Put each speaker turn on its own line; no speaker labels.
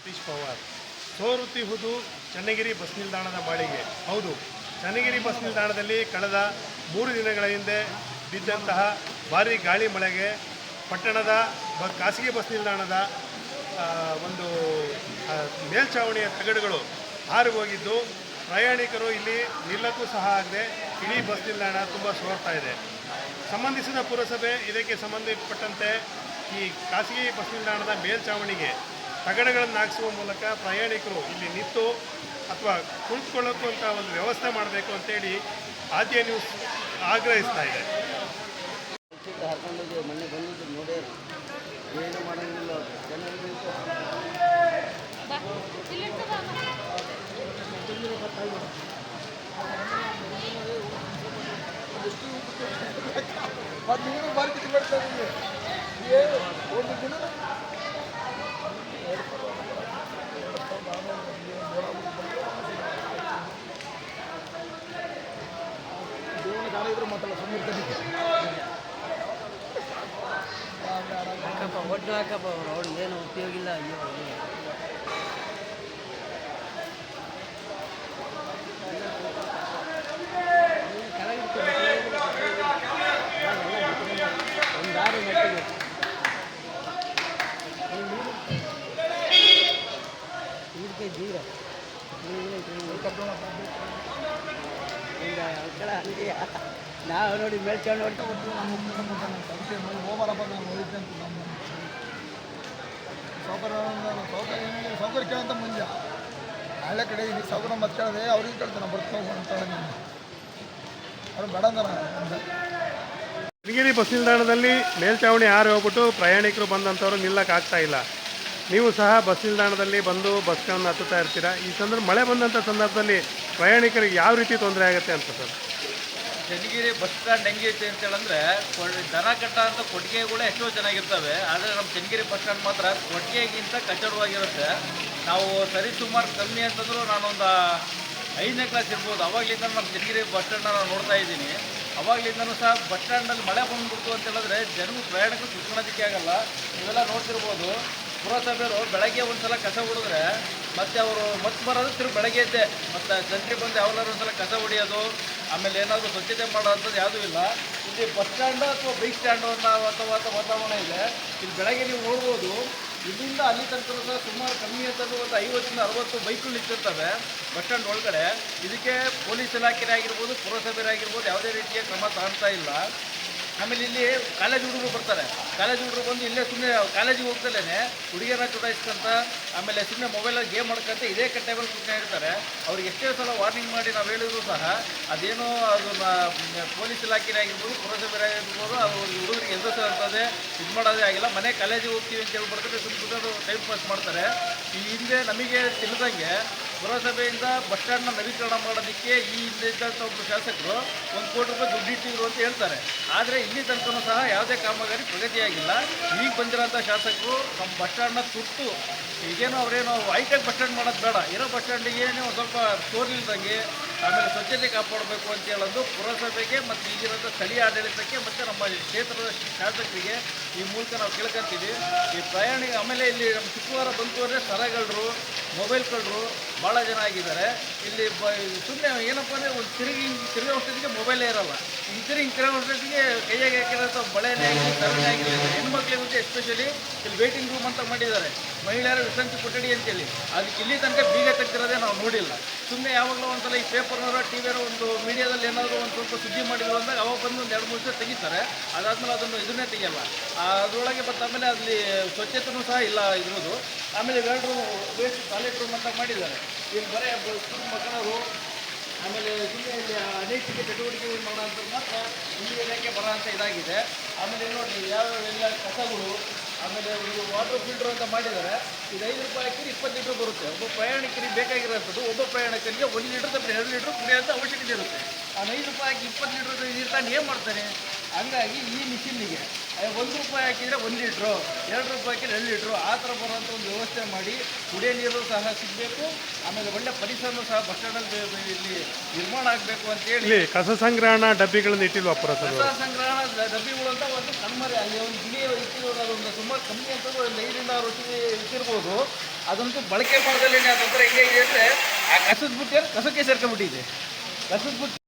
ಸತೀಶ್ ಪವಾರ್. ಸೋರುತ್ತಿಹುದು ಚನ್ನಗಿರಿ ಬಸ್ ನಿಲ್ದಾಣದ ಮಾಳಿಗೆ ಹೌದು, ಚನ್ನಗಿರಿ ಬಸ್ ನಿಲ್ದಾಣದಲ್ಲಿ ಕಳೆದ ಮೂರು ದಿನಗಳ ಹಿಂದೆ ಬಿದ್ದಂತಹ ಭಾರಿ ಗಾಳಿ ಮಳೆಗೆ ಪಟ್ಟಣದ ಬ ಖಾಸಗಿ ಬಸ್ ನಿಲ್ದಾಣದ ಒಂದು ಮೇಲ್ಛಾವಣಿಯ ತಗಡುಗಳು ಹಾರಿ ಹೋಗಿದ್ದು. ಪ್ರಯಾಣಿಕರು ಇಲ್ಲಿ ನಿಲ್ಲಕ್ಕೂ ಸಹ ಆಗದೆ ಇಡೀ ಬಸ್ ನಿಲ್ದಾಣ ತುಂಬ ಸೋರ್ತಾ ಇದೆ. ಸಂಬಂಧಿಸಿದ ಪುರಸಭೆ ಇದಕ್ಕೆ ಸಂಬಂಧಪಟ್ಟಂತೆ ಈ ಖಾಸಗಿ ಬಸ್ ನಿಲ್ದಾಣದ ಮೇಲ್ಛಾವಣಿಗೆ ತಗಡುಗಳನ್ನು ಹಾಕಿಸುವ ಮೂಲಕ ಪ್ರಯಾಣಿಕರು ಇಲ್ಲಿ ನಿಂತು ಅಥವಾ ಕುಳಿತುಕೊಳ್ಳೋಕ್ಕೂ ಅಂತ ಒಂದು ವ್ಯವಸ್ಥೆ ಮಾಡಬೇಕು ಅಂತೇಳಿ ಆದ್ಯ ನ್ಯೂಸ್ ಆಗ್ರಹಿಸ್ತಾ ಇದೆ.
ನೋಡೇ. ಏನು ಮಾಡಂಗಿಲ್ಲ
ಒಂದು ದಿನ ಮಾತಲ್ಲ ಸುಮ್ಮನೆ
ಹಾಕಪ್ಪ ಒಟ್ಟು ಹಾಕಪ್ಪ ಅವ್ರು ಅವ್ರಿಗೆ ಏನು ಉಪಯೋಗ ಇಲ್ಲ ಅಯ್ಯೋ ಅಯ್ಯೋ. ನೀನು ಕೆಳಗಿಟ್ಟು ಒಂದು ದಾರಿ ಮಟ್ಟಿಗೆ ಇದಕ್ಕೆ ದೂರ ನಾವು ನೋಡಿ ಮೇಲ್ಕೊಂಡು
ನೋಡಿ ಅಂತ ಸೌಕರ್ಯ ಕೇಳಂತ ಮುಂಜ ಹಳ್ಳೆ ಕಡೆ ಇಲ್ಲಿ ಸೌಕರ್ಯ ಮತ್ತೆ ಕೇಳಿದೆ ಅವ್ರಿಗೆ ಕೇಳ್ತಾನೆ ಬರ್ತಾ ಅಂತ ಅವ್ರು ಬೇಡ ಅಂದಾರ
ಚನ್ನಗಿರಿ ಬಸ್ ನಿಲ್ದಾಣದಲ್ಲಿ ಮೇಲ್ಚಾವಣಿ ಹಾರಿ ಹೋಗ್ಬಿಟ್ಟು ಪ್ರಯಾಣಿಕರು ಬಂದಂಥವ್ರು ನಿಲ್ಲಕ್ಕೆ ಆಗ್ತಾ ಇಲ್ಲ. ನೀವು ಸಹ ಬಸ್ ನಿಲ್ದಾಣದಲ್ಲಿ ಬಂದು ಬಸ್ಗಳನ್ನು ಹತ್ತುತ್ತಾ ಇರ್ತೀರಾ? ಈ ಸಂದರ್ಭ ಮಳೆ ಬಂದಂಥ ಸಂದರ್ಭದಲ್ಲಿ ಪ್ರಯಾಣಿಕರಿಗೆ ಯಾವ ರೀತಿ ತೊಂದರೆ ಆಗುತ್ತೆ ಅಂತ ಸರ್?
ಚನ್ನಗಿರಿ ಬಸ್ ಸ್ಟ್ಯಾಂಡ್ ಹೆಂಗೈತೆ ಅಂತೇಳಂದ್ರೆ ದನ ಕಟ್ಟ ಅಂತ ಕೊಟ್ಟಿಗೆಗಳು ಎಷ್ಟೋ ಚೆನ್ನಾಗಿರ್ತವೆ, ಆದರೆ ನಮ್ಮ ಚನ್ನಗಿರಿ ಬಸ್ ಸ್ಟ್ಯಾಂಡ್ ಮಾತ್ರ ಕೊಟ್ಟಿಗೆಗಿಂತ ಕಚ್ಚಡವಾಗಿರುತ್ತೆ ನಾವು ಸರಿ ಸುಮಾರು ಕಮ್ಮಿ ಅಂತಂದ್ರೂ ನಾನೊಂದು ಐದನೇ ಕ್ಲಾಸ್ ಇರ್ಬೋದು. ಅವಾಗಲಿಂದ ನಮ್ಮ ಚನ್ನಗಿರಿ ಬಸ್ ಸ್ಟ್ಯಾಂಡನ್ನ ನಾನು ನೋಡ್ತಾ ಇದ್ದೀನಿ. ಅವಾಗಲಿಂದನೂ ಸಹ ಬಸ್ ಸ್ಟ್ಯಾಂಡಲ್ಲಿ ಮಳೆ ಬಂದ್ಬಿಡ್ತು ಅಂತ ಹೇಳಿದ್ರೆ ಜನರು ಪ್ರಯಾಣಕ್ಕೆ ಕುತ್ಕೊಳ್ಳೋದಕ್ಕೆ ಆಗಲ್ಲ. ನೀವೆಲ್ಲ ನೋಡ್ತಿರ್ಬೋದು, ಪುರಸಭೆಯವರು ಬೆಳಗ್ಗೆ ಒಂದ್ಸಲ ಕಸ ಹೊಡೆದ್ರೆ ಮತ್ತೆ ಅವರು ಮತ್ತೆ ಬರೋದು ತಿರುಗಿ ಬೆಳಗ್ಗೆ ಇದ್ದೆ ಮತ್ತು ಸಂಜೆ ಬಂದು ಯಾವಾಗಲಾದ್ರು ಒಂದ್ಸಲ ಕಸ ಹೊಡೆಯೋದು ಆಮೇಲೆ ಏನಾದರೂ ಸ್ವಚ್ಛತೆ ಮಾಡೋವಂಥದ್ದು ಯಾವುದೂ ಇಲ್ಲ. ಇಲ್ಲಿ ಬಸ್ ಸ್ಟ್ಯಾಂಡು ಅಥವಾ ಬೈಕ್ ಸ್ಟ್ಯಾಂಡು ಅಥವಾ ವಾತಾವರಣ ಇದೆ. ಇಲ್ಲಿ ಬೆಳಗ್ಗೆ ನೀವು ನೋಡ್ಬೋದು, ಇಲ್ಲಿಂದ ಅಲ್ಲಿ ತನಕ ಸುಮಾರು ಕಮ್ಮಿ ಅಂತ ಒಂದು ಐವತ್ತರಿಂದ ಅರವತ್ತು ಬೈಕ್ಗಳು ನಿಂತಿರ್ತವೆ ಬಸ್ ಸ್ಟ್ಯಾಂಡ್ ಒಳಗಡೆ. ಇದಕ್ಕೆ ಪೊಲೀಸ್ ಇಲಾಖೆ ಆಗಿರ್ಬೋದು ಪುರಸಭೆ ಆಗಿರ್ಬೋದು, ಯಾವುದೇ ರೀತಿಯ ಕ್ರಮ ತಗೊಳ್ತಾ ಇಲ್ಲ. ಆಮೇಲೆ ಇಲ್ಲಿ ಕಾಲೇಜ್ ಹುಡುಗರು ಬರ್ತಾರೆ. ಕಾಲೇಜ್ ಹುಡುಗರು ಬಂದು ಇಲ್ಲೇ ಸುಮ್ಮನೆ ಕಾಲೇಜಿಗೆ ಹೋಗ್ತಲೇ ಹುಡುಗಿಯರ ಚುಡಾಯಿಸ್ಕೊಂತ ಆಮೇಲೆ ಸುಮ್ಮನೆ ಮೊಬೈಲಲ್ಲಿ ಗೇಮ್ ಮಾಡ್ಕೊಂತ ಇದೇ ಕಟ್ಟೆಗಳು ಕೂತ್ಕೊಂಡು ಇರ್ತಾರೆ. ಅವ್ರಿಗೆ ಎಷ್ಟೇ ಸಲ ವಾರ್ನಿಂಗ್ ಮಾಡಿ ನಾವು ಹೇಳಿದ್ರು ಸಹ ಅದೇನೋ ಅದನ್ನ ಪೊಲೀಸ್ ಇಲಾಖೆ ಆಗಿರ್ಬೋದು ಪುರಸಭೆ ಆಗಿರ್ಬೋದು, ಅದು ಹುಡುಗರಿಗೆ ಎದುರಿಸೋಂಥದ್ದೇ ಇದು ಮಾಡೋದೇ ಆಗಿಲ್ಲ. ಮನೆ ಕಾಲೇಜಿಗೆ ಹೋಗ್ತೀವಿ ಅಂತ ಹೇಳಿ ಬರ್ತಾರೆ ಸುಮ್ಮನೆ ಟೈಮ್ ಪಾಸ್ ಮಾಡ್ತಾರೆ. ಈ ಹಿಂದೆ ನಮಗೆ ತಿಳಿದಂಗೆ ಪುರಸಭೆಯಿಂದ ಬಸ್ ಸ್ಟ್ಯಾಂಡ್ನ ನವೀಕರಣ ಮಾಡೋದಕ್ಕೆ ಈ ಹಿಂದೆ ಇದ್ದಂಥ ಒಬ್ಬರು ಶಾಸಕರು ಒಂದು ಕೋಟಿ ರೂಪಾಯಿ ದುಡ್ಡು ಇಟ್ಟಿದ್ರು ಅಂತ ಹೇಳ್ತಾರೆ. ಆದರೆ ಇಲ್ಲಿ ತನಕನೂ ಸಹ ಯಾವುದೇ ಕಾಮಗಾರಿ ಪ್ರಗತಿಯಾಗಿಲ್ಲ. ಈಗ ಬಂದಿರೋಂಥ ಶಾಸಕರು ನಮ್ಮ ಬಸ್ ಸ್ಟ್ಯಾಂಡ್ನ ತುರ್ತು ಈಗೇನೋ ಅವರೇನೋ ಹೈಟೆಕ್ ಬಸ್ ಸ್ಟ್ಯಾಂಡ್ ಮಾಡೋದು ಬೇಡ. ಇರೋ ಬಸ್ ಸ್ಟ್ಯಾಂಡಿಗೆ ಒಂದು ಸ್ವಲ್ಪ ತೋರ್ಲಿಲ್ದಂಗೆ ಆಮೇಲೆ ಸ್ವಚ್ಛತೆ ಕಾಪಾಡಬೇಕು ಅಂತ ಹೇಳೋದು ಪುರಸಭೆಗೆ ಮತ್ತು ಈಗಿರೋಂಥ ಸ್ಥಳೀಯ ಆಡಳಿತಕ್ಕೆ ಮತ್ತು ನಮ್ಮ ಕ್ಷೇತ್ರದ ಶಾಸಕರಿಗೆ ಈ ಮೂಲಕ ನಾವು ಕೇಳ್ಕೊಂತೀವಿ. ಈ ಪ್ರಯಾಣಿಕ ಆಮೇಲೆ ಇಲ್ಲಿ ನಮ್ಮ ಶುಕ್ರವಾರ ಬಂತು ಅಂದರೆ ಸರಗಳ್ರು ಮೊಬೈಲ್ ಕಳ್ಳರು ಭಾಳ ಜನ ಆಗಿದ್ದಾರೆ. ಇಲ್ಲಿ ಬ ಸುಮ್ಮನೆ ಏನಪ್ಪ ಅಂದರೆ ಒಂದು ತಿರುಗಿ ತಿರುಗಿ ಅಷ್ಟೊತ್ತಿಗೆ ಮೊಬೈಲೇ ಇರೋಲ್ಲ. ಹಿಂಗೆ ತಿರುಗಿ ತಿರುಗೋ ಅಷ್ಟೊತ್ತಿಗೆ ಕೈಯಾಗೆ ಹಾಕಿರೋಂಥ ಬಳೆನೇ ಆಗಿರಲಿ, ತರನೇ ಆಗಿರಲಿ ಹೆಣ್ಮಕ್ಳಿಗೆ ಎಸ್ಪೆಷಲಿ ಇಲ್ಲಿ ವೇಟಿಂಗ್ ರೂಮ್ ಅಂತ ಮಾಡಿದ್ದಾರೆ. ಮಹಿಳೆಯರ ವಿಶ್ರಾಂತಿ ಕೊಠಡಿ ಅಂತೇಳಿ. ಅದಕ್ಕೆ ಇಲ್ಲಿ ತನಕ ಬೀಗ ತೆಗ್ದಿರೋದೇ ನಾವು ನೋಡಿಲ್ಲ. ಸುಮ್ಮನೆ ಯಾವಾಗಲೂ ಒಂದ್ಸಲ ಈ ಪೇಪರ್ನವರ ಟಿ ಒಂದು ಮೀಡಿಯಾದಲ್ಲಿ ಏನಾದರೂ ಒಂದು ಸ್ವಲ್ಪ ಸುದ್ದಿ ಮಾಡಿದ್ರು ಅಂದಾಗ ಅವಾಗ ಬಂದು ಒಂದು ಎರಡು ಮೂರು ದಿವಸ ತೆಗಿತಾರೆ. ಅದಾದ್ಮೇಲೆ ಅದನ್ನು ಇದನ್ನೇ ತೆಗಿಯಲ್ಲ. ಅದರೊಳಗೆ ಆಮೇಲೆ ಅಲ್ಲಿ ಸ್ವಚ್ಛತೆಯೂ ಸಹ ಇಲ್ಲ ಇರೋದು ಆಮೇಲೆ ಎರಡು ವೇಸ್ಟ್ ಟಾಯ್ಲೆಟ್ ರೂಮ್ ಅಂತ ಮಾಡಿದ್ದಾರೆ. ಇಲ್ಲಿ ಬರೀ ಮಕ್ಕಳರು ಆಮೇಲೆ ಜಿಲ್ಲೆಯಲ್ಲಿ ಅನೈತಿಕ ಚಟುವಟಿಕೆಗಳು ಮಾಡೋಂಥದ್ದು ಮಾತ್ರ ಇಲ್ಲಿ ಇಲಾಖೆ ಅಂತ ಇದಾಗಿದೆ. ಆಮೇಲೆ ನೋಡಿ, ಯಾವ ಎಲ್ಲ ಕಸಗಳು ಆಮೇಲೆ ಒಂದು ವಾಟರ್ ಫಿಲ್ಟರ್ ಅಂತ ಮಾಡಿದ್ದಾರೆ. ಇದು ಐದು ರೂಪಾಯಿ ಹಾಕಿದ್ರೆ ಇಪ್ಪತ್ತು ಲೀಟ್ರ್ ಬರುತ್ತೆ. ಒಬ್ಬ ಪ್ರಯಾಣಿಕರಿಗೆ ಬೇಕಾಗಿರೋಂಥದ್ದು, ಒಬ್ಬ ಪ್ರಯಾಣಿಕರಿಗೆ ಒಂದು ಲೀಟ್ರ್ ತಪ್ಪ ಎರಡು ಲೀಟ್ರ್ ಕುಡಿಯೋಂಥ ಅವಶ್ಯಕತೆ ಇರುತ್ತೆ. ಆ ಐದು ರೂಪಾಯಿ ಹಾಕಿ ಇಪ್ಪತ್ತು ಲೀಟ್ರ್ ನೀರು ತಾನು ಏನು ಮಾಡ್ತಾನೆ? ಹಂಗಾಗಿ ಈ ಮಿಷಿನ್ನಿಗೆ ಒಂದು ರೂಪಾಯಿ ಹಾಕಿದರೆ ಒಂದು ಲೀಟ್ರು ಎರಡು ರೂಪಾಯಿ ಹಾಕಿದ್ರೆ ಎರಡು ಲೀಟ್ರು ಆ ಥರ ಬರುವಂಥ ಒಂದು ವ್ಯವಸ್ಥೆ ಮಾಡಿ ಕುಡಿಯೋ ನೀರು ಸಹ ಸಿಗಬೇಕು ಆಮೇಲೆ ಒಳ್ಳೆ ಪರಿಸರನೂ ಸಹ ಬಸ್ ಸ್ಟ್ಯಾಂಡಲ್ಲಿ ಇಲ್ಲಿ ನಿರ್ಮಾಣ ಆಗಬೇಕು ಅಂತೇಳಿ.
ಕಸ ಸಂಗ್ರಹಣ ಡಬ್ಬಿಗಳನ್ನು ಇಟ್ಟಿಲ್ವಾ
ಕಸ ಸಂಗ್ರಹಣ ಡಬ್ಬಿಗಳು ಅಂತ ಒಂದು ಕಣ್ಮರೆ ಅಲ್ಲಿ ಒಂದು ಗಿಳಿ ಇಟ್ಟಿರೋದು ಅದೊಂದು ಸುಮಾರು ಕಮ್ಮಿ ಅಂತ ಒಂದು ಐದರಿಂದ ಆರು ವರ್ಷ ಇಟ್ಟಿರ್ಬೋದು. ಅದಂತೂ ಬಳಕೆ ಮಾಡೋದ್ರಲ್ಲಿ ಅದೊಂಥರ ಹೆಂಗೆ ಇದೆ ಅಂದರೆ ಆ ಕಸದ ಬುಟ್ಟಿ ಕಸಕ್ಕೆ ಸೇರ್ಕೊಂಡ್ಬಿಟ್ಟಿದೆ. ಕಸದ ಬುಟ್ಟಿ